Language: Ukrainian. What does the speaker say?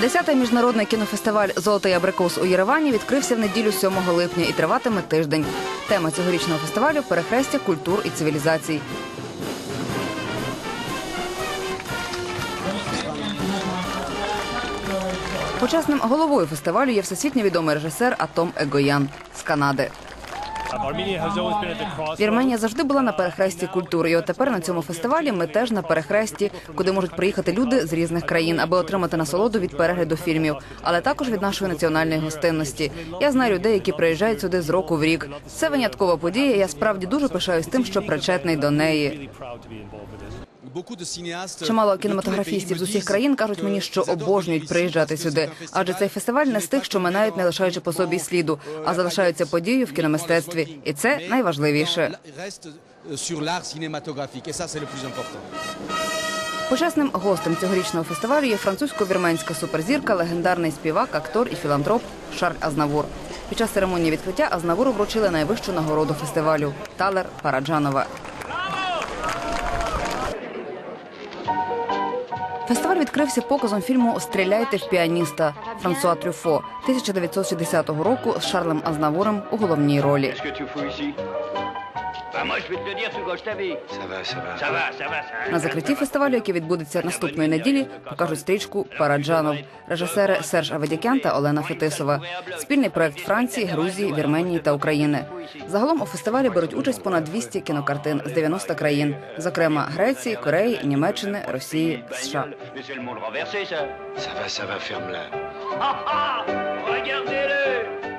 Десятий міжнародний кінофестиваль Золотий абрикос у Єревані відкрився в неділю 7 липня і триватиме тиждень. Тема цьогорічного фестивалю перехрестя культур і цивілізацій. Почесним головою фестивалю є всесвітньо відомий режисер Атом Егоян з Канади. Вірменія завжди була на перехресті культури, і от тепер на цьому фестивалі ми теж на перехресті, куди можуть приїхати люди з різних країн, аби отримати насолоду від перегляду фільмів, але також від нашої національної гостинності. Я знаю людей, які приїжджають сюди з року в рік. Це виняткова подія. Я справді дуже пишаюсь тим, що причетний до неї. Чимало кінематографістів з усіх країн кажуть мені, що обожнюють приїжджати сюди, адже цей фестиваль не з тих, що минають, не лишаючи по собі сліду, а залишаються подією в кіномистецтві, і це найважливіше. Почесним гостем цьогорічного фестивалю є французько-вірменська суперзірка, легендарний співак, актор і філантроп Шарль Азнавур. Під час церемонії відкриття Азнавуру вручили найвищу нагороду фестивалю Талер Параджанова. Фестиваль відкрився показом фільму Стріляйте в піаніста Франсуа Трюфо 1960 року з Шарлем Азнаворем у головній ролі. Bah moi je vais te le dire. Ça va, ça va. Ça va, ça va, ça va. На закритті фестивалю, який відбудеться наступної неділі, покажуть стрічку Параджанов, режисери Серж Аведякян та Олена Фетисова. Спільний проект Франції, Грузії, Вірменії та України. Загалом у фестивалі беруть участь понад 200 кінокартин з 90 країн, зокрема Греції, Кореї, Німеччини, Росії, США. Ça. Va, ça va, ferme-la. Regardez-le